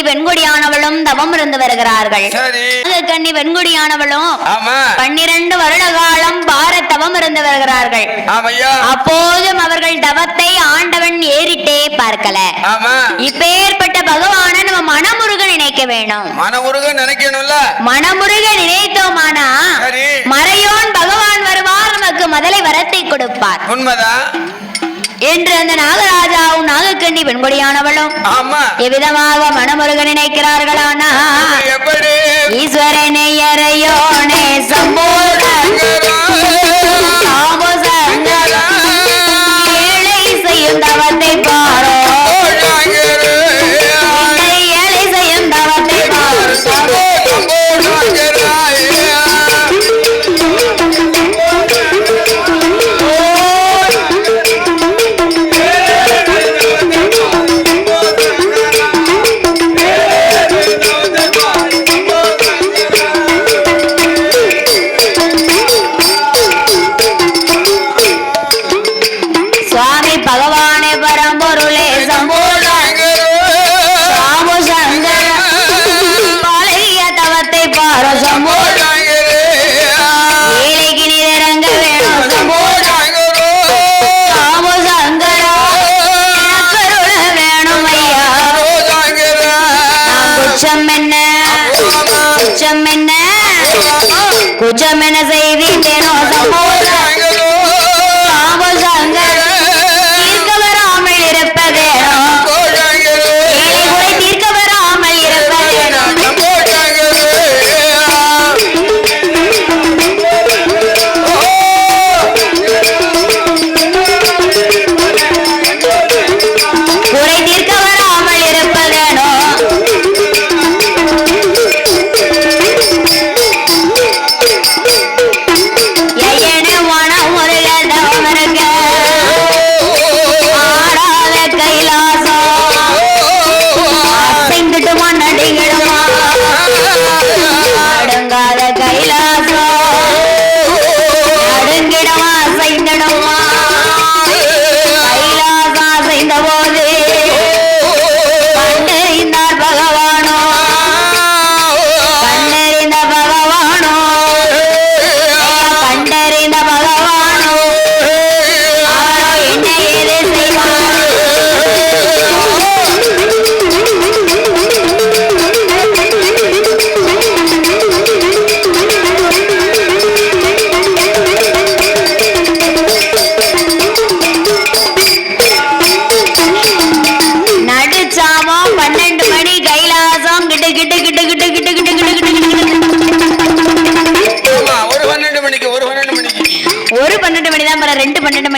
நாகக்கண்ணி பெண்குடியானவளும் தவம் இருந்து வருகிறார்கள். பெண்குடியானவளும் ஆமா. பன்னிரண்டு வருட காலம் பார தவம் இருந்து வருகிறார்கள். அப்போதும் அவர்கள் தவத்தை ஆண்டவன் ஏறிட்டே பார்க்கல. இப்பேற்பட்ட பகவான நம்ம மனமுருக நினைக்க வேணும். மனமுருக நினைக்கணும்ல. மனமுருக நினைத்தோமானா? மறையோன் பகவான் வருவார் நமக்கு முதலை வரத்தை கொடுப்பார். உண்மைதான். என்று அந்த நாகராஜாவும் நாகக்கண்ணி பெண்கொடியானவளும் எவ்விதமாக மனமுருக நினைக்கிறார்களானா? ஈஸ்வரனை அறையோனே சம்போத. ஏழை செய்யும் தவத்தை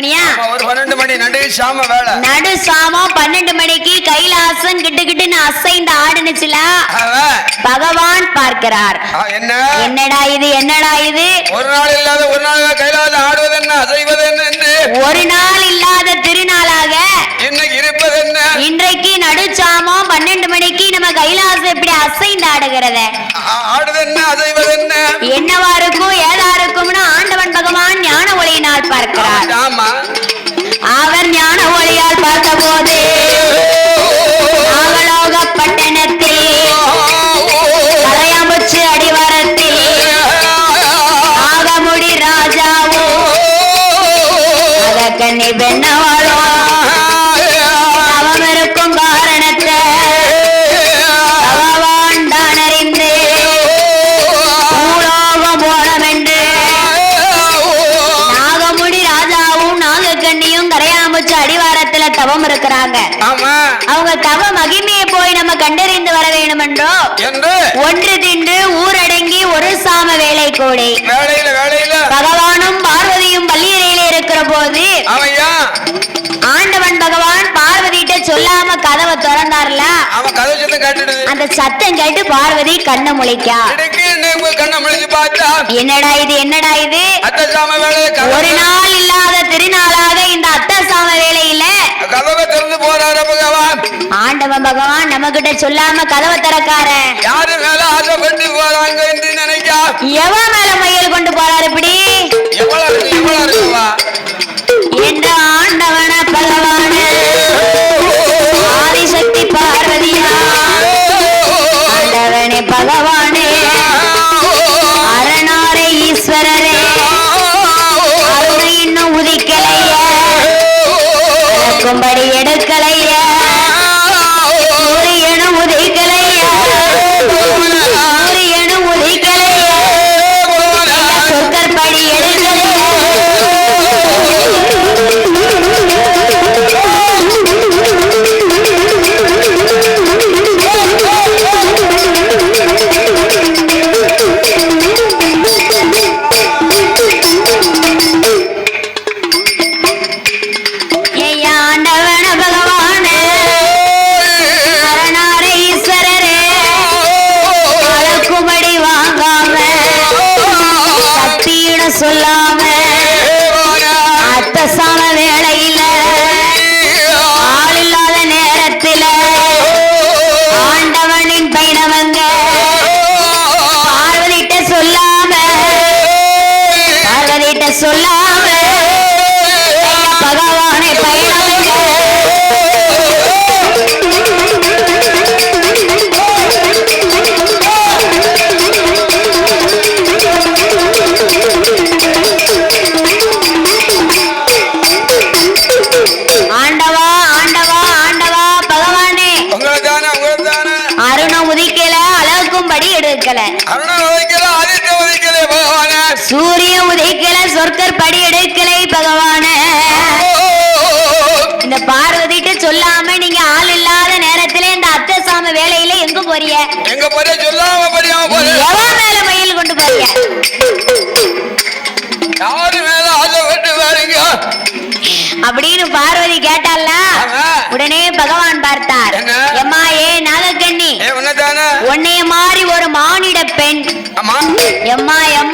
மணியா? ஆமா, ஒரு பன்னெண்டு மணி நடு சாம வேலை. நடு சாமம் பன்னெண்டு மணிக்கு கைலாசம் கிட்டு கிட்டுன்னு அசைந்து ஆடுனுச்சுல பகவான் பார்க்கிறார். என்ன? என்னடா இது என்னடா இது? ஒரு நாள் இல்லாத ஒரு நாள் கைலாத ஆடுவது என்ன அசைவது என்ன? ஒரு நாள் இல்லாத திருநாளாக இன்றைக்கு நடுச்சாமம் பன்னெண்டு மணிக்கு நம்ம கைலாசம் இப்படி அசைந்து ஆடுகிறத. என்னவா இருக்கும் ஏதா இருக்கும்னு ஆண்டவன் பகவான் ஞான ஒளியினால் பார்க்கிறார். அவர் ஞான ஒளியால் பார்த்தபோது நாகலோக பட்டணத்தில் கரையாமுச்சு அடிவாரத்தில் ஆகமுடி ராஜாவோ கதை சத்தம் கேட்டுடுது அந்த சத்தம் கேட்டு பார்வதி கண்ணை பார்த்தா? என்னடா இது என்னடா இது? அத்தை சாம வேலை ஒரு நாள் இல்லாத திருநாளாக இந்த அத்தை சாம வேலையில கதவை திறந்து போறாரு பகவான். ஆண்டவன் பகவான் நம்ம கிட்ட சொல்லாம கதவை திறக்கார. யாரு மேல ஆசைப்பட்டு போறாங்க என்று நினைக்கா? எவன் மேல மையல் கொண்டு போறாரு இப்படி? la வேலையில எங்க போறீங்க எங்க போறே சொல்லாம போறியாம போறே எவன் மேல மயில் கொண்டு போறீங்க யாரு மேல ஆசைப்பட்டு பாருங்க அப்படின்னு பார்வதி கேட்டால. உடனே பகவான் பார்த்தார்? எம்மா ஏ நாகக்கண்ணி உன்னைய மாதிரி ஒரு மானிட பெண். எம்மா எம்மா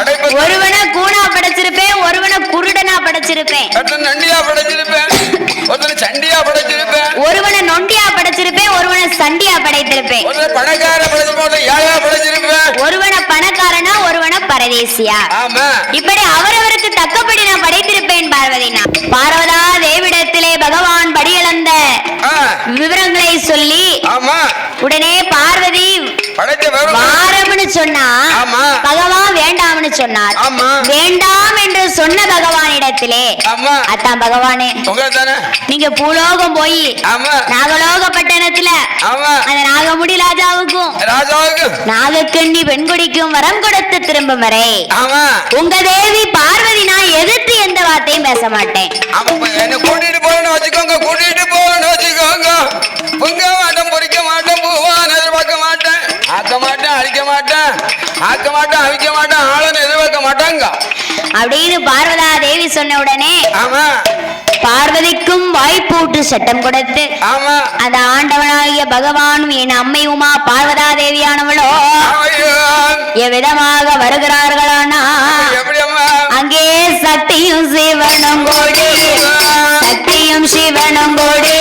ஒருவனை கூணா படைச்சிருப்பேன் ஒருவனை குருடனா படைச்சிருப்பேன். நண்டியா படைச்சிருப்பேன் ஒருத்தன் சண்டியா படைச்சிருப்பேன். ஒருவனை நொண்டியா படைச்சிருப்பேன் ஒருவனை சண்டியா படைத்திருப்பேன். ஒருத்தன் பணக்கார படைச்சிருப்பேன் ஒருத்தன் ஏழையா படைச்சிருப்பேன்? ஒருவனை பணக்காரனா ஒருவனை பரதேசியா. இப்படி அவரவருக்கு தக்கபடி நான் படைத்திருப்பேன் பார்வதினா பார்வதா தேவிடத்திலே பகவான் படியிழந்த ஆ, விவரங்களை சொல்லி உடனே பார்வதி வாரம்னு சொன்னா. பகவான் வேண்டாம்னு சொன்னார். வேண்டாம் என்று சொன்ன பகவானிடத்திலே. ஆமா. அத்தான் பகவானே நீங்க பூலோகம் போய் நாகலோக பட்டணத்துல அந்த நாகமுடி ராஜாவுக்கும் ராஜாவுக்கு. நாகக்கண்ணி பெண்குடிக்கும் வரம் கொடுத்து திரும்பும் வரை உங்க தேவி பார்வதி நான் எதிர்த்து எந்த வார்த்தையும் பேச மாட்டேன். கூட்டிட்டு போறேன்னு வச்சுக்கோங்க கூட்டிட்டு போறேன்னு வச்சுக்கோங்க. பொங்க மாட்டேன் பொறிக்க மாட்டேன் பூவான் எதிர்பார்க்க மாட்டேன். ஆக்க மாட்டேன் அழிக்க மாட்டேன் ஆக்க மாட்டேன் அவிக்க மாட்டேன் ஆளுன்னு எதிர்பார்க்க மாட்டாங்க. அப்படின்னு பார்வதா தேவி சொன்ன உடனே ஆமா. பார்வதிக்கும் வாய்ப்பூட்டு சட்டம் கொடுத்து ஆமா. அந்த ஆண்டவனாகிய பகவானும் என் அம்மை உமா பார்வதா தேவியானவளோ எவ்விதமாக வருகிறார்களானா? அங்கே சக்தியும் சிவனும் கோடி சக்தியும் சிவனும் கோடி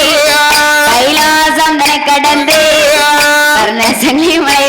另外。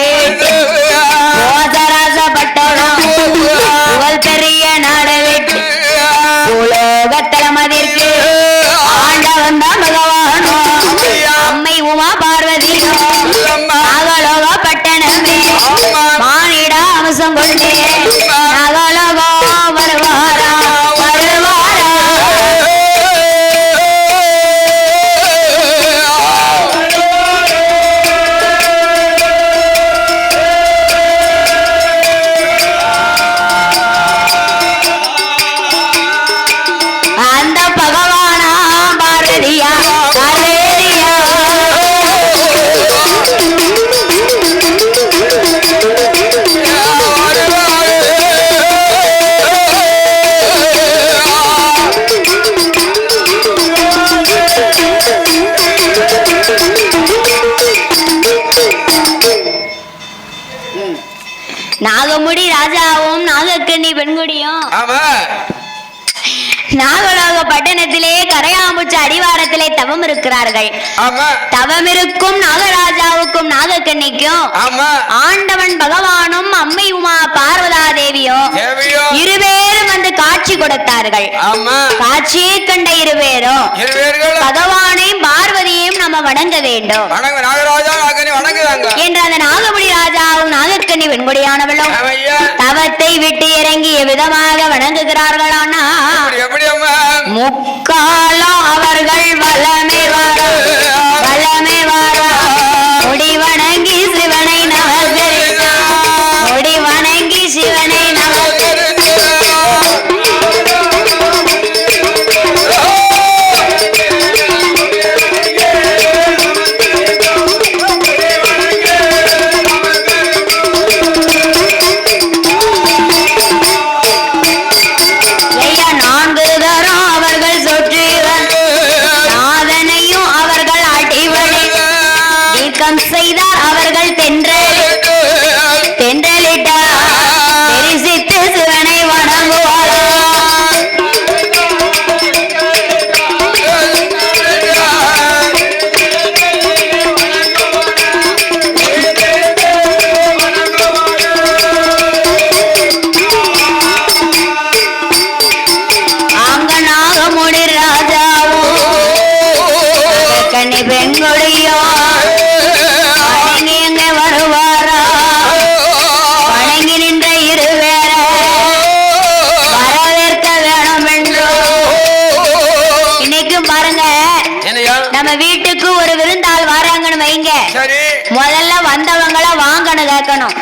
நாகலோக பட்டணத்திலே கரையாம்புச்சு அடிவாரத்திலே தவம் இருக்கிறார்கள். தவம் இருக்கும் நாகராஜாவுக்கும் நாகக்கண்ணிக்கும் ஆண்டவன் பகவானும் அம்மை உமா பார்வதா தேவியும் தேவையோ. இருவேரும் வந்து காட்சி கொடுத்தார்கள். காட்சியை கண்ட இருவேரும் பகவானையும் பார்வதியையும் நம்ம வணங்க வேண்டும். வணங்க நாகராஜா நாகனி வணங்குறாங்க. என்று அந்த நாகமுடி ராஜாவும் நாகக்கண்ணி வெண்கொடியானவளும் தவத்தை விட்டு இறங்கிய விதமாக வணங்குகிறார்களானா முக்காலம் அவர்கள் வல்லமை வர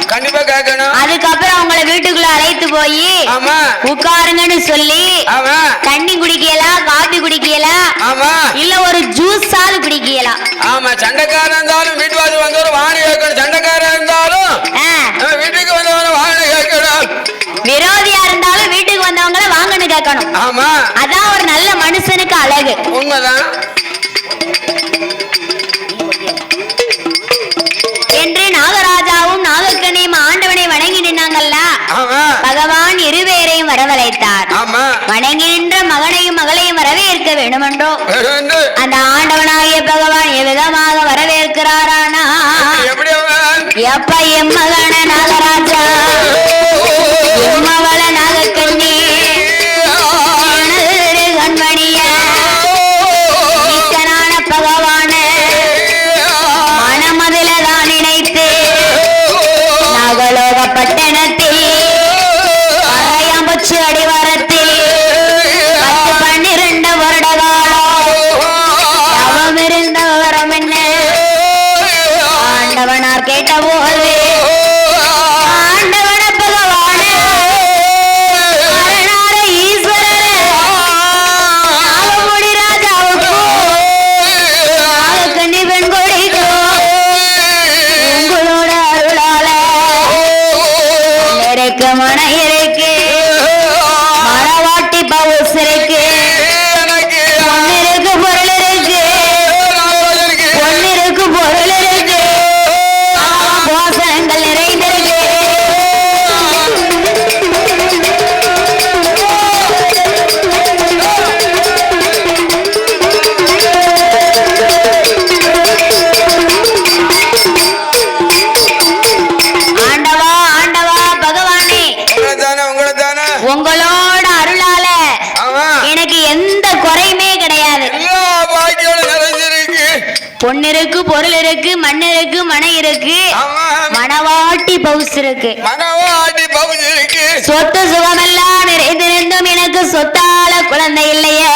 கண்டிப்பா கேட்கணும். அதுக்கப்புறம் அவங்கள வீட்டுக்குள்ள அழைத்து போய் உட்காருங்கன்னு சொல்லி தண்ணி குடிக்கலாம் ஆமா இல்ல ஒரு ஜூஸாவது குடிக்கலாம். ஆமா சண்டைக்காரன் இருந்தாலும் வீட்டு வாசல் வந்தவரும் வாணி கேட்கணும். சண்டைக்காரன் இருந்தாலும் வீட்டுக்கு வந்தவரும் வாணி கேட்கணும். விரோதியா இருந்தாலும் வீட்டுக்கு வந்தவங்கள வாங்கன்னு கேட்கணும். ஆமா. அதான் ஒரு நல்ல மனுஷனுக்கு அழகு. உண்மைதான். என்று நாகராஜாவும் நாகக்கண்ணியும் ஆண்டவனை வணங்கி நின்னாங்கல்ல? பகவான் இருவேரையும் வரவழைத்தார். ஆமா. வணங்கி நின்ற மகனையும் மகளையும் வரவேற்க வேண்டுமென்றோ அந்த ஆண்டவனாகிய பகவான் எவ்விதமாக வரவேற்கிறாரானா? எப்ப எம் மன இருக்கு பவுஸ் இருக்கு மனவாட்டி பவுஜ் இருக்கு. சொத்து சுகமெல்லாம் நிறைந்திருந்தும் எனக்கு சொத்தால குழந்தை இல்லையே.